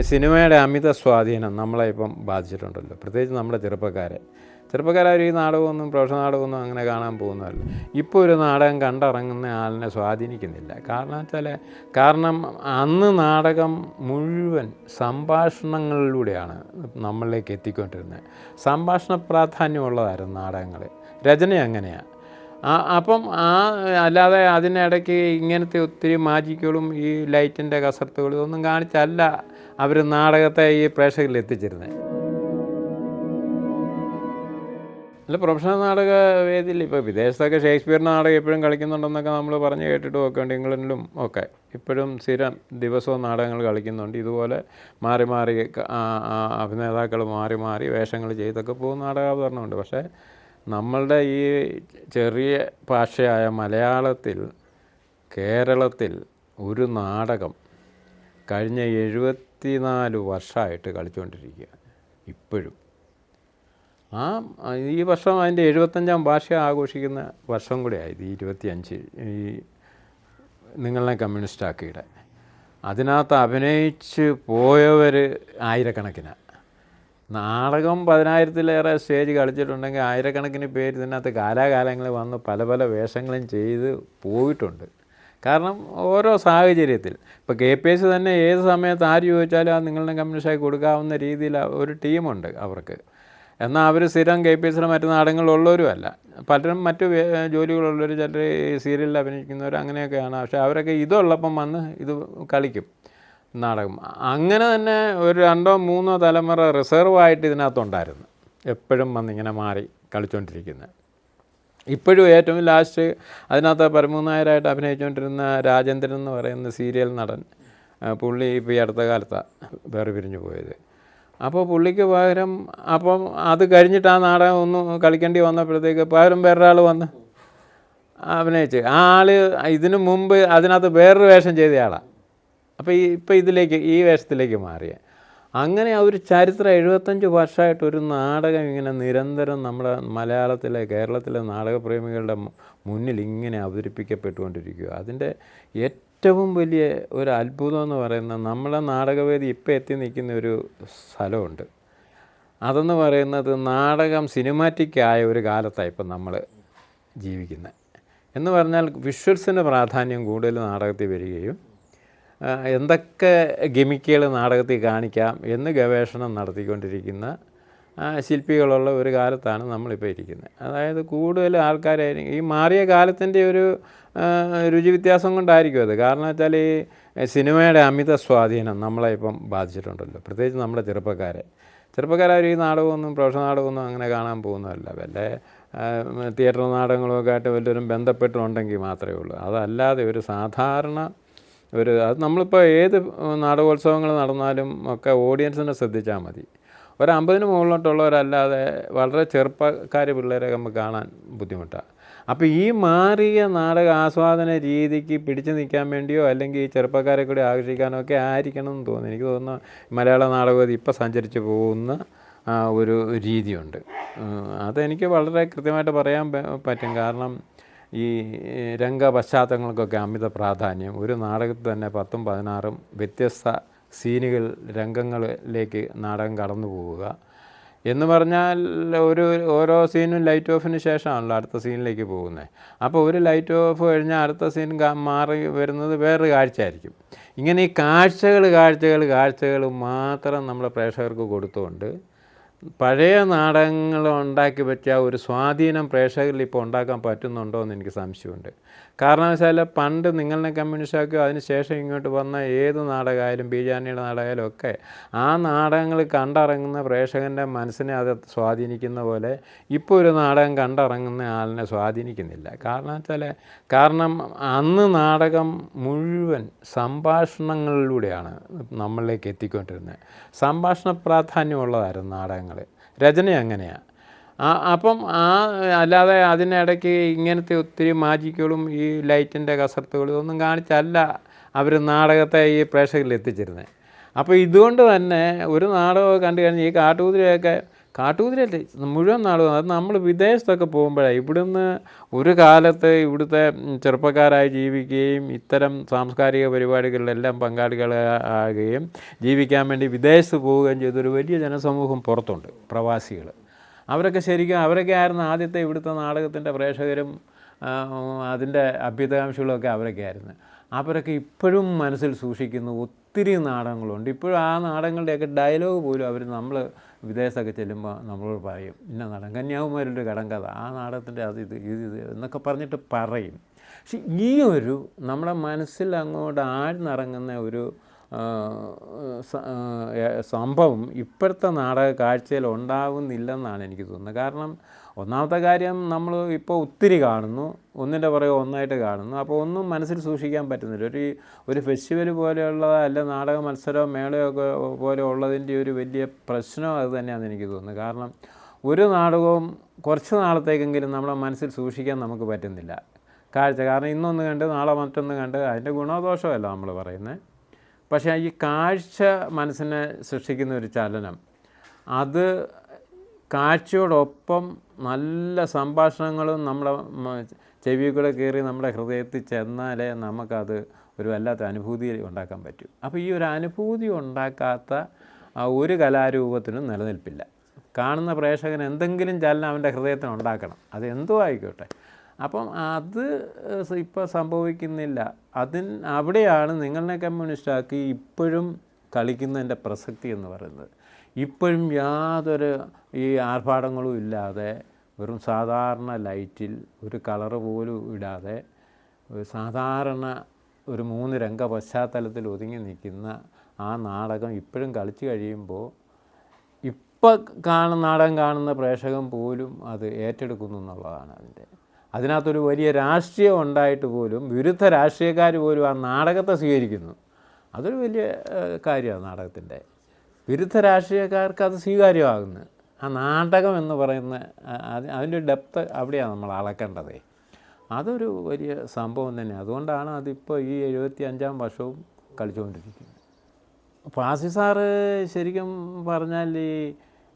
സിനിമയുടെ അമിത സ്വാധീനം നമ്മളെ ഇപ്പം ബാധിച്ചിട്ടുണ്ടല്ലോ. പ്രത്യേകിച്ച് നമ്മുടെ ചെറുപ്പക്കാരെ. ചെറുപ്പക്കാരവർ ഈ നാടകമൊന്നും പ്രൊഫഷണൽ നാടകമൊന്നും അങ്ങനെ കാണാൻ പോകുന്നതല്ല. ഇപ്പോൾ ഒരു നാടകം കണ്ടിറങ്ങുന്ന ആളിനെ സ്വാധീനിക്കുന്നില്ല. കാരണം വെച്ചാൽ കാരണം അന്ന് നാടകം മുഴുവൻ സംഭാഷണങ്ങളിലൂടെയാണ് നമ്മളിലേക്ക് എത്തിക്കൊണ്ടിരുന്നത്. സംഭാഷണ പ്രാധാന്യമുള്ളതായിരുന്നു നാടകങ്ങൾ രചന അങ്ങനെയാണ് ആ അപ്പം ആ അല്ലാതെ അതിനിടയ്ക്ക് ഇങ്ങനത്തെ ഒത്തിരി മാജിക്കുകളും ഈ ലൈറ്റിന്റെ കസർത്തുകളും ഇതൊന്നും കാണിച്ചല്ല അവർ നാടകത്തെ ഈ പ്രേക്ഷകരിൽ എത്തിച്ചിരുന്നത് അല്ല പ്രൊഫഷണൽ നാടക വേദിയിൽ ഇപ്പോൾ വിദേശത്തൊക്കെ ഷേക്സ്പിയർ നാടകം എപ്പോഴും കളിക്കുന്നുണ്ടെന്നൊക്കെ നമ്മൾ പറഞ്ഞ് കേട്ടിട്ടും ഒക്കെ ഉണ്ട് ഇംഗ്ലണ്ടിലും ഒക്കെ. ഇപ്പോഴും സ്ഥിരം ദിവസവും നാടകങ്ങൾ കളിക്കുന്നുണ്ട്. ഇതുപോലെ മാറി മാറി അഭിനേതാക്കൾ മാറി മാറി വേഷങ്ങൾ ചെയ്തൊക്കെ പോകുന്ന നാടകാവതരണമുണ്ട്. പക്ഷേ നമ്മളുടെ ഈ ചെറിയ ഭാഷയായ മലയാളത്തിൽ കേരളത്തിൽ ഒരു നാടകം കഴിഞ്ഞ എഴുപത്തിനാല് വർഷമായിട്ട് കളിച്ചുകൊണ്ടിരിക്കുക ഇപ്പോഴും. ആ ഈ വർഷം അതിന്റെ എഴുപത്തഞ്ചാം ഭാഷ ആഘോഷിക്കുന്ന വർഷം കൂടെ ആയത് ഈ ഇരുപത്തിയഞ്ച് ഈ നിങ്ങളെ കമ്മ്യൂണിസ്റ്റാക്കിയുടെ അതിനകത്ത് അഭിനയിച്ച് പോയവർ ആയിരക്കണക്കിനാണ് നാടകം പതിനായിരത്തിലേറെ സ്റ്റേജ് കളിച്ചിട്ടുണ്ടെങ്കിൽ ആയിരക്കണക്കിന് പേര് ഇതിനകത്ത് കാലാകാലങ്ങളിൽ വന്ന് പല പല വേഷങ്ങളും ചെയ്ത് പോയിട്ടുണ്ട്. കാരണം ഓരോ സാഹചര്യത്തിൽ. ഇപ്പോൾ കെ പി എസ് തന്നെ ഏത് സമയത്ത് ആര് ചോദിച്ചാലും ആ നിങ്ങളുടെ കമ്മ്യൂണിസ്റ്റായി കൊടുക്കാവുന്ന രീതിയിൽ ഒരു ടീമുണ്ട് അവർക്ക്. എന്നാൽ അവർ സ്ഥിരം കെ പി എസിലെ മറ്റു നാടുകളിലുള്ളവരും അല്ല പലരും മറ്റു ജോലികളുള്ളവർ ചിലർ സീരിയലിൽ അഭിനയിക്കുന്നവർ അങ്ങനെയൊക്കെയാണ്. പക്ഷേ അവരൊക്കെ ഇതുള്ളപ്പം വന്ന് ഇത് കളിക്കും നാടകം. അങ്ങനെ തന്നെ ഒരു രണ്ടോ മൂന്നോ തലമുറ റിസർവായിട്ട് ഇതിനകത്തുണ്ടായിരുന്നു. എപ്പോഴും വന്നിങ്ങനെ മാറി കളിച്ചുകൊണ്ടിരിക്കുന്നത് ഇപ്പോഴും ഏറ്റവും ലാസ്റ്റ് അതിനകത്ത് പരമൂന്നായരായിട്ട് അഭിനയിച്ചുകൊണ്ടിരുന്ന രാജേന്ദ്രൻ എന്ന് പറയുന്ന സീരിയൽ നടൻ പുള്ളി ഇപ്പോൾ ഈ അടുത്ത കാലത്താണ് വേറെ പിരിഞ്ഞു പോയത്. അപ്പോൾ പുള്ളിക്ക് പകരം അപ്പം അത് കഴിഞ്ഞിട്ട് ആ നാടകം ഒന്ന് കളിക്കേണ്ടി വന്നപ്പോഴത്തേക്ക് പകരം വേറൊരാൾ വന്ന് അഭിനയിച്ച്. ആ ആൾ ഇതിനു മുമ്പ് അതിനകത്ത് വേറൊരു വേഷം ചെയ്തയാളാണ് അപ്പോൾ ഈ ഇപ്പോൾ ഇതിലേക്ക് ഈ വേഷത്തിലേക്ക് മാറിയ. അങ്ങനെ ആ ഒരു ചരിത്രം എഴുപത്തഞ്ച് വർഷമായിട്ട് ഒരു നാടകം ഇങ്ങനെ നിരന്തരം നമ്മുടെ മലയാളത്തിലെ കേരളത്തിലെ നാടകപ്രേമികളുടെ മുന്നിൽ ഇങ്ങനെ അവതരിപ്പിക്കപ്പെട്ടുകൊണ്ടിരിക്കുക. അതിന്റെ ഏറ്റവും വലിയ ഒരു അത്ഭുതം എന്ന് പറയുന്ന നമ്മളെ നാടകവേദി ഇപ്പോൾ എത്തി നിൽക്കുന്ന ഒരു സ്ഥലമുണ്ട്. അതെന്ന് പറയുന്നത് നാടകം സിനിമാറ്റിക്കായ ഒരു കാലത്താണ് ഇപ്പം നമ്മൾ ജീവിക്കുന്നത്. എന്ന് പറഞ്ഞാൽ വിഷ്വൽസിന്റെ പ്രാധാന്യം കൂടുതൽ നാടകത്തിൽ വരികയും എന്തൊക്കെ ഗിമിക്കുകൾ നാടകത്തിൽ കാണിക്കാം എന്ന് ഗവേഷണം നടത്തിക്കൊണ്ടിരിക്കുന്ന ശില്പികളുള്ള ഒരു കാലത്താണ് നമ്മളിപ്പോൾ ഇരിക്കുന്നത് അതായത് കൂടുതൽ ആൾക്കാരായിരിക്കും ഈ മാറിയ കാലത്തിന്റെ ഒരു രുചി വ്യത്യാസം കൊണ്ടായിരിക്കും അത്. കാരണം വെച്ചാൽ ഈ സിനിമയുടെ അമിത സ്വാധീനം നമ്മളെ ഇപ്പം ബാധിച്ചിട്ടുണ്ടല്ലോ. പ്രത്യേകിച്ച് നമ്മുടെ ചെറുപ്പക്കാരെ. ചെറുപ്പക്കാരും ഈ നാടകമൊന്നും പ്രൊഫഷണൽ നാടകമൊന്നും അങ്ങനെ കാണാൻ പോകുന്നതല്ല. വല്ല തിയേറ്റർ നാടകങ്ങളൊക്കെ ആയിട്ട് വല്ലവരും ബന്ധപ്പെട്ടുണ്ടെങ്കിൽ മാത്രമേ ഉള്ളൂ. അതല്ലാതെ ഒരു സാധാരണ ഒരു അത് നമ്മളിപ്പോൾ ഏത് നാടകോത്സവങ്ങൾ നടന്നാലും ഒക്കെ ഓഡിയൻസിനെ ശ്രദ്ധിച്ചാൽ മതി. ഒരു അമ്പതിന് മുകളിലോട്ടുള്ളവരല്ലാതെ വളരെ ചെറുപ്പക്കാർ പിള്ളേരെ നമുക്ക് കാണാൻ ബുദ്ധിമുട്ടാണ് അപ്പോൾ ഈ മാറിയ നാടക ആസ്വാദന രീതിക്ക് പിടിച്ചു നിൽക്കാൻ വേണ്ടിയോ അല്ലെങ്കിൽ ഈ ചെറുപ്പക്കാരെ കൂടി ആകർഷിക്കാനോ ഒക്കെ ആയിരിക്കണം എന്ന് തോന്നുന്നു. എനിക്ക് തോന്നുന്നു മലയാള നാടകം ഇപ്പോൾ സഞ്ചരിച്ചു പോകുന്ന ഒരു രീതിയുണ്ട്. അതെനിക്ക് വളരെ കൃത്യമായിട്ട് പറയാൻ പറ്റും. കാരണം ഈ രംഗ പശ്ചാത്തലങ്ങൾക്കൊക്കെ അമിത പ്രാധാന്യം. ഒരു നാടകത്തിൽ തന്നെ പത്തും പതിനാറും വ്യത്യസ്ത സീനുകൾ രംഗങ്ങളിലേക്ക് നാടകം കടന്നു പോവുക. എന്ന് പറഞ്ഞാൽ ഒരു ഓരോ സീനും ലൈറ്റ് ഓഫിന് ശേഷമാണല്ലോ അടുത്ത സീനിലേക്ക് പോകുന്നത് അപ്പോൾ ഒരു ലൈറ്റ് ഓഫ് കഴിഞ്ഞാൽ അടുത്ത സീൻ മാറി വരുന്നത് വേറൊരു കാഴ്ചയായിരിക്കും. ഇങ്ങനെ ഈ കാഴ്ചകൾ കാഴ്ചകൾ കാഴ്ചകൾ മാത്രം നമ്മുടെ പ്രേക്ഷകർക്ക് കൊടുത്തുകൊണ്ട് പഴയ നാടകങ്ങൾ ഉണ്ടാക്കി വെച്ച ഒരു സ്വാധീനം പ്രേക്ഷകരിൽ ഇപ്പോൾ ഉണ്ടാക്കാൻ പറ്റുന്നുണ്ടോ എന്ന് എനിക്ക് സംശയമുണ്ട്. കാരണം വെച്ചാൽ പണ്ട് നിങ്ങളെ കമ്മ്യൂണിസ്റ്റാക്കിയോ അതിന് ശേഷം ഇങ്ങോട്ട് വന്ന ഏത് നാടകമായാലും ബീജാനിയുടെ നാടകമായാലും ഒക്കെ ആ നാടകങ്ങൾ കണ്ടിറങ്ങുന്ന പ്രേക്ഷകന്റെ മനസ്സിനെ അത് സ്വാധീനിക്കുന്ന പോലെ ഇപ്പോൾ ഒരു നാടകം കണ്ടിറങ്ങുന്ന ആളിനെ സ്വാധീനിക്കുന്നില്ല. കാരണം വെച്ചാൽ കാരണം അന്ന് നാടകം മുഴുവൻ സംഭാഷണങ്ങളിലൂടെയാണ് നമ്മളിലേക്ക് എത്തിക്കൊണ്ടിരുന്നത്. സംഭാഷണ പ്രാധാന്യമുള്ളതായിരുന്നു നാടകങ്ങൾ രചന അങ്ങനെയാണ് അപ്പം ആ അല്ലാതെ അതിനിടയ്ക്ക് ഇങ്ങനത്തെ ഒത്തിരി മാജിക്കുകളും ഈ ലൈറ്റിന്റെ കസർത്തുകളും ഇതൊന്നും കാണിച്ചല്ല അവർ നാടകത്തെ ഈ പ്രേക്ഷകരിൽ എത്തിച്ചിരുന്നത് അപ്പോൾ ഇതുകൊണ്ട് തന്നെ ഒരു നാടകം കണ്ടു കഴിഞ്ഞാൽ ഈ കാട്ടുകുതിരയൊക്കെ കാട്ടുകുതിരയല്ലേ മുഴുവൻ നാടകം അത് നമ്മൾ വിദേശത്തൊക്കെ പോകുമ്പോഴാണ് ഇവിടുന്ന് ഒരു കാലത്ത് ഇവിടുത്തെ ചെറുപ്പക്കാരായി ജീവിക്കുകയും ഇത്തരം സാംസ്കാരിക പരിപാടികളിലെല്ലാം പങ്കാളികളാകുകയും ജീവിക്കാൻ വേണ്ടി വിദേശത്ത് പോവുകയും ചെയ്തൊരു വലിയ ജനസമൂഹം പുറത്തുണ്ട് പ്രവാസികൾ. അവരൊക്കെ ശരിക്കും അവരൊക്കെ ആയിരുന്നു ആദ്യത്തെ ഇവിടുത്തെ നാടകത്തിന്റെ പ്രേക്ഷകരും അതിന്റെ അഭ്യുതകാംക്ഷികളൊക്കെ അവരൊക്കെ ആയിരുന്നു. അവരൊക്കെ ഇപ്പോഴും മനസ്സിൽ സൂക്ഷിക്കുന്ന ഒത്തിരി നാടകങ്ങളുണ്ട്. ഇപ്പോഴും ആ നാടകങ്ങളുടെയൊക്കെ ഡയലോഗ് പോലും അവർ നമ്മൾ വിദേശത്തൊക്കെ ചെല്ലുമ്പോൾ നമ്മളോട് പറയും ഇന്ന നാടകം കന്യാകുമാരിയുടെ കടങ്കഥ ആ നാടകത്തിന്റെ അത് ഇത് ഇത് ഇത് എന്നൊക്കെ പറഞ്ഞിട്ട് പറയും. പക്ഷെ ഈ ഒരു നമ്മുടെ മനസ്സിൽ അങ്ങോട്ട് ആഴ്ന്നിറങ്ങുന്ന ഒരു സംഭവം ഇപ്പോഴത്തെ നാടക കാഴ്ചയിൽ ഉണ്ടാകുന്നില്ലെന്നാണ് എനിക്ക് തോന്നുന്നത്. കാരണം ഒന്നാമത്തെ കാര്യം നമ്മൾ ഇപ്പോൾ ഒത്തിരി കാണുന്നു. ഒന്നിന്റെ പുറകെ ഒന്നായിട്ട് കാണുന്നു. അപ്പോൾ ഒന്നും മനസ്സിൽ സൂക്ഷിക്കാൻ പറ്റുന്നില്ല. ഒരു ഒരു ഫെസ്റ്റിവൽ പോലെയുള്ള അല്ല നാടക മത്സരമോ മേളയോ ഒക്കെ പോലെ ഉള്ളതിന്റെ ഒരു വലിയ പ്രശ്നം അത് തന്നെയാണെന്ന് എനിക്ക് തോന്നുന്നത് കാരണം ഒരു നാടകവും കുറച്ച് നാളത്തേക്കെങ്കിലും നമ്മുടെ മനസ്സിൽ സൂക്ഷിക്കാൻ നമുക്ക് പറ്റുന്നില്ല. കാഴ്ച കാരണം ഇന്നൊന്ന് കണ്ട് നാളെ മറ്റൊന്ന് കണ്ട് അതിന്റെ ഗുണദോഷമല്ല നമ്മൾ പറയുന്നത്. പക്ഷേ ഈ കാഴ്ച മനസ്സിനെ സൃഷ്ടിക്കുന്ന ഒരു ചലനം. അത് കാഴ്ചയോടൊപ്പം നല്ല സംഭാഷണങ്ങളും നമ്മുടെ ചെവികളെ കയറി നമ്മുടെ ഹൃദയത്തിൽ ചെന്നാലേ നമുക്കത് ഒരു വല്ലാത്ത അനുഭൂതി ഉണ്ടാക്കാൻ പറ്റൂ. അപ്പോൾ ഈ ഒരു അനുഭൂതി ഉണ്ടാക്കാത്ത ഒരു കലാരൂപത്തിനും നിലനിൽപ്പില്ല. കാണുന്ന പ്രേക്ഷകൻ എന്തെങ്കിലും ചലനം അവന്റെ ഹൃദയത്തിന് ഉണ്ടാക്കണം. അത് എന്തോ ആയിക്കോട്ടെ. അപ്പം അത് ഇപ്പോൾ സംഭവിക്കുന്നില്ല. അതിന് അവിടെയാണ് നിങ്ങളെ കമ്മ്യൂണിസ്റ്റാക്കി ഇപ്പോഴും കളിക്കുന്നതിന്റെ പ്രസക്തി എന്ന് പറയുന്നത്. ഇപ്പോഴും യാതൊരു ഈ ആർഭാടങ്ങളും ഇല്ലാതെ വെറും സാധാരണ ലൈറ്റിൽ ഒരു കളറ് പോലും ഇടാതെ സാധാരണ ഒരു മൂന്ന് രംഗ പശ്ചാത്തലത്തിൽ ഒതുങ്ങി നിൽക്കുന്ന ആ നാടകം ഇപ്പോഴും കളിച്ചു കഴിയുമ്പോൾ ഇപ്പം കാണുന്ന നാടകം കാണുന്ന പ്രേക്ഷകൻ പോലും അത് ഏറ്റെടുക്കുന്നു എന്നുള്ളതാണ് അതിന്റെ അതിനകത്തൊരു വലിയ രാഷ്ട്രീയം ഉണ്ടായിട്ട് പോലും വിരുദ്ധ രാഷ്ട്രീയക്കാർ പോലും ആ നാടകത്തെ സ്വീകരിക്കുന്നു. അതൊരു വലിയ കാര്യമാണ് നാടകത്തിന്റെ. വിരുദ്ധ രാഷ്ട്രീയക്കാർക്ക് അത് സ്വീകാര്യമാകുന്നു. ആ നാടകം എന്ന് പറയുന്ന അതിന്റെ ഡെപ്ത് അവിടെയാണ് നമ്മൾ അളക്കേണ്ടത്. അതൊരു വലിയ സംഭവം തന്നെ അതുകൊണ്ടാണ് അതിപ്പോൾ ഈ എഴുപത്തി അഞ്ചാം വർഷവും കളിച്ചുകൊണ്ടിരിക്കുന്നത്. ഫാസി സാറ് ശരിക്കും പറഞ്ഞാൽ ഈ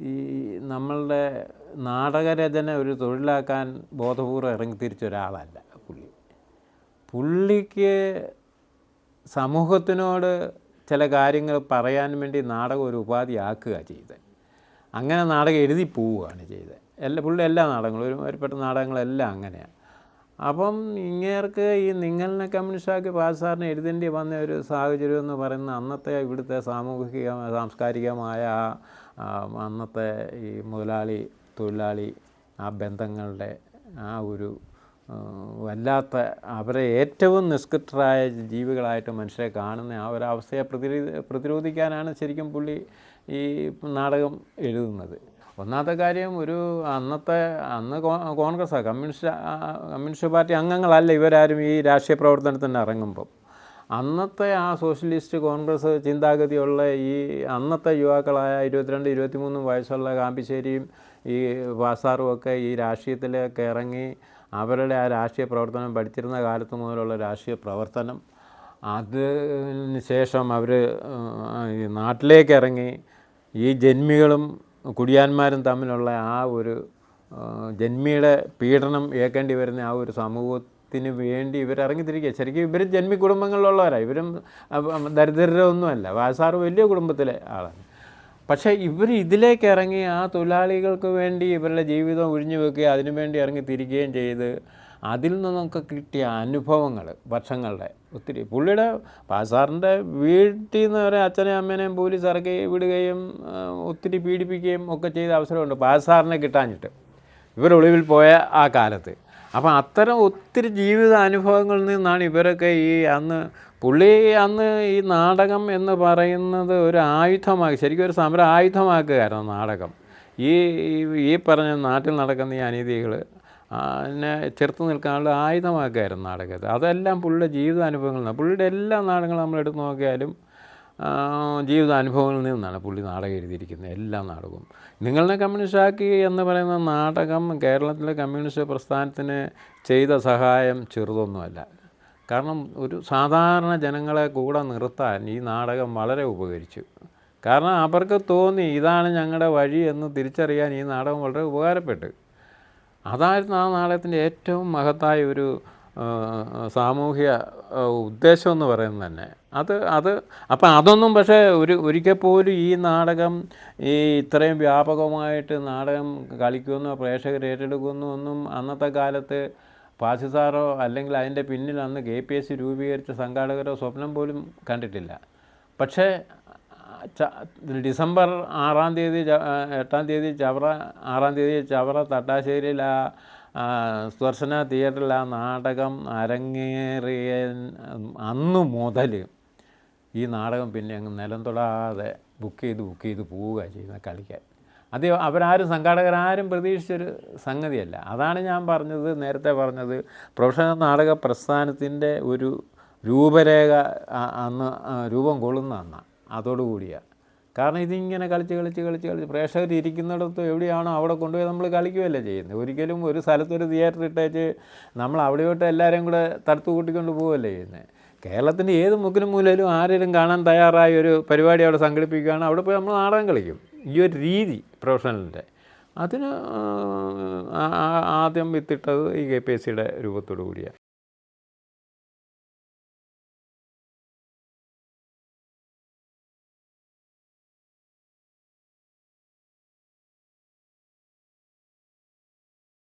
ഈ നമ്മളുടെ നാടകരചന ഒരു തൊഴിലാക്കാൻ ബോധപൂർവം ഇറങ്ങി തിരിച്ച ഒരാളല്ല പുള്ളി. പുള്ളിക്ക് സമൂഹത്തിനോട് ചില കാര്യങ്ങൾ പറയാൻ വേണ്ടി നാടകം ഒരു ഉപാധിയാക്കുക ചെയ്തത്. അങ്ങനെ നാടകം എഴുതി പോവുകയാണ് ചെയ്തത്. എല്ലാ പുള്ളി എല്ലാ നാടകങ്ങളും ഒരു നാടകങ്ങളെല്ലാം അങ്ങനെയാണ് അപ്പം ഇങ്ങേർക്ക് ഈ നിങ്ങളെ കമ്മ്യൂണിസ്റ്റാക്കി പാസാറിനെ എഴുതേണ്ടി വന്ന ഒരു സാഹചര്യം എന്ന് പറയുന്ന അന്നത്തെ ഇവിടുത്തെ സാമൂഹിക സാംസ്കാരികമായ അന്നത്തെ ഈ മുതലാളി തൊഴിലാളി ആ ബന്ധങ്ങളുടെ ആ ഒരു വല്ലാത്ത അവരെ ഏറ്റവും നിഷ്കൃഷ്ടരായ ജീവികളായിട്ട് മനുഷ്യരെ കാണുന്ന ആ ഒരു അവസ്ഥയെ പ്രതിരോധി പ്രതിരോധിക്കാനാണ് ശരിക്കും പുള്ളി ഈ നാടകം എഴുതുന്നത്. ഒന്നാമത്തെ കാര്യം ഒരു അന്നത്തെ അന്ന് കോൺഗ്രസ് കമ്മ്യൂണിസ്റ്റ് കമ്മ്യൂണിസ്റ്റ് പാർട്ടി അംഗങ്ങളല്ല ഇവരാരും ഈ രാഷ്ട്രീയ പ്രവർത്തനത്തിന് ഇറങ്ങുമ്പം. അന്നത്തെ ആ സോഷ്യലിസ്റ്റ് കോൺഗ്രസ് ചിന്താഗതിയുള്ള ഈ അന്നത്തെ യുവാക്കളായ ഇരുപത്തിരണ്ട് ഇരുപത്തിമൂന്ന് വയസ്സുള്ള കാമ്പിശ്ശേരിയും ഈ വാസാറും ഒക്കെ ഈ രാഷ്ട്രീയത്തിലേക്ക് ഇറങ്ങി അവരുടെ ആ രാഷ്ട്രീയ പ്രവർത്തനം പഠിച്ചിരുന്ന കാലത്ത് മുതലുള്ള രാഷ്ട്രീയ പ്രവർത്തനം. അതിന് ശേഷം അവർ നാട്ടിലേക്ക് ഇറങ്ങി ഈ ജന്മികളും കുടിയാന്മാരും തമ്മിലുള്ള ആ ഒരു ജന്മിയുടെ പീഡനം ഏൽക്കേണ്ടി വരുന്ന ആ ഒരു സമൂഹത്തിന് വേണ്ടി ഇവർ ഇറങ്ങിത്തിരിക്കുക ശരിക്കും ഇവർ ജന്മി കുടുംബങ്ങളിലുള്ളവരാണ് ഇവരും ദരിദ്രരൊന്നുമല്ല. വാസാറ് വലിയ കുടുംബത്തിലെ ആളാണ്. പക്ഷേ ഇവർ ഇതിലേക്ക് ഇറങ്ങി ആ തൊഴിലാളികൾക്ക് വേണ്ടി ഇവരുടെ ജീവിതം ഒഴിഞ്ഞു വെക്കുകയും അതിനു വേണ്ടി ഇറങ്ങി തിരിക്കുകയും ചെയ്ത് അതിൽ നിന്നൊക്കെ കിട്ടിയ അനുഭവങ്ങൾ വർഷങ്ങളുടെ ഒത്തിരി. പുള്ളിയുടെ പാസാറിന്റെ വീട്ടിൽ നിന്ന് വരെ അച്ഛനെയും അമ്മേനെയും പോലീസ് ഇറക്കി വിടുകയും ഒത്തിരി പീഡിപ്പിക്കുകയും ഒക്കെ ചെയ്ത അവസരമുണ്ട് പാസാറിനെ കിട്ടാഞ്ഞിട്ട്. ഇവർ പോയ ആ കാലത്ത്. അപ്പം അത്തരം ഒത്തിരി ജീവിത അനുഭവങ്ങളിൽ നിന്നാണ് ഇവരൊക്കെ ഈ അന്ന് പുള്ളി അന്ന് ഈ നാടകം എന്ന് പറയുന്നത് ഒരു ആയുധമാക്കി ശരിക്കും ഒരു സമര ആയുധമാക്കുകയായിരുന്നു നാടകം. ഈ ഈ- പറഞ്ഞ നാട്ടിൽ നടക്കുന്ന ഈ അനീതികൾ അതിനെ ചെറുത്ത് നിൽക്കാനുള്ള ആയുധമാക്കുകയായിരുന്നു നാടകത്തെ. അതെല്ലാം പുള്ളിയുടെ ജീവിതാനുഭവങ്ങളാണ്. പുള്ളിയുടെ എല്ലാ നാടകങ്ങളും നമ്മൾ എടുത്ത് നോക്കിയാലും ജീവിതാനുഭവങ്ങളിൽ നിന്നാണ് പുള്ളി നാടകം എഴുതിയിരിക്കുന്നത്. എല്ലാ നാടകവും. നിങ്ങളെ കമ്മ്യൂണിസ്റ്റാക്കി എന്ന് പറയുന്ന നാടകം കേരളത്തിലെ കമ്മ്യൂണിസ്റ്റ് പ്രസ്ഥാനത്തിന് ചെയ്ത സഹായം ചെറുതൊന്നുമല്ല. കാരണം ഒരു സാധാരണ ജനങ്ങളെ കൂടെ നിർത്താൻ ഈ നാടകം വളരെ ഉപകരിച്ചു. കാരണം അവർക്ക് തോന്നി ഇതാണ് ഞങ്ങളുടെ വഴി എന്ന് തിരിച്ചറിയാൻ ഈ നാടകം വളരെ ഉപകാരപ്പെട്ടു. അതായിരുന്നു ആ നാടകത്തിന്റെ ഏറ്റവും മഹത്തായ ഒരു സാമൂഹ്യ ഉദ്ദേശം എന്ന് പറയുന്നത് തന്നെ. അത് അത് അപ്പം അതൊന്നും പക്ഷേ ഒരു ഒരിക്കൽ പോലും ഈ നാടകം ഈ ഇത്രയും വ്യാപകമായിട്ട് നാടകം കളിക്കുമെന്നോ പ്രേക്ഷകർ ഏറ്റെടുക്കുന്നു ഒന്നും അന്നത്തെ കാലത്ത് പാസി സാറോ അല്ലെങ്കിൽ അതിന്റെ പിന്നിൽ അന്ന് കെ പി എസ് സി രൂപീകരിച്ച സംഘാടകരോ സ്വപ്നം പോലും കണ്ടിട്ടില്ല. പക്ഷേ ഡിസംബർ ആറാം തീയതി എട്ടാം തീയതി ചവറ ആറാം തീയതി ചവറ തട്ടാശ്ശേരിയിൽ ആ, സ്പർശന തിയേറ്ററിൽ ആ നാടകം അരങ്ങേറിയ അന്ന് മുതൽ ഈ നാടകം പിന്നെ അങ്ങ് നിലം തൊടാതെ ബുക്ക് ചെയ്ത് ബുക്ക് ചെയ്ത് പോവുക ചെയ്യുന്നത് കളിക്കാൻ. അത് അവരാരും സംഘാടകരാരും പ്രതീക്ഷിച്ചൊരു സംഗതിയല്ല. അതാണ് ഞാൻ പറഞ്ഞത് നേരത്തെ പറഞ്ഞത്. പ്രൊഫഷണൽ നാടക പ്രസ്ഥാനത്തിന്റെ ഒരു രൂപരേഖ അന്ന് രൂപം കൊള്ളുന്ന അന്നാണ് അതോടുകൂടിയാണ് കാരണം ഇതിങ്ങനെ കളിച്ച് കളിച്ച് കളിച്ച് കളിച്ച് പ്രേക്ഷകർ ഇരിക്കുന്നിടത്ത് എവിടെയാണോ അവിടെ കൊണ്ടുപോയി നമ്മൾ കളിക്കുകയല്ലേ ചെയ്യുന്നത്. ഒരിക്കലും ഒരു സ്ഥലത്തൊരു തിയേറ്റർ ഇട്ടേച്ച് നമ്മൾ അവിടെ തൊട്ട് എല്ലാവരെയും കൂടെ തടുത്തു കൂട്ടിക്കൊണ്ട് പോവുകയല്ലേ ചെയ്യുന്നത്. കേരളത്തിന്റെ ഏത് മുക്കിലും മൂലയിലും ആരെങ്കിലും കാണാൻ തയ്യാറായ ഒരു പരിപാടി അവിടെ സംഘടിപ്പിക്കുകയാണ്. അവിടെ പോയി നമ്മൾ നാടകം കളിക്കും. ഈ ഒരു രീതി പ്രൊഫഷണലിന്റെ. അതിന് ആദ്യം വിത്തിട്ടത് ഈ കെ പി എസ് സിയുടെ രൂപത്തോടു കൂടിയാണ്.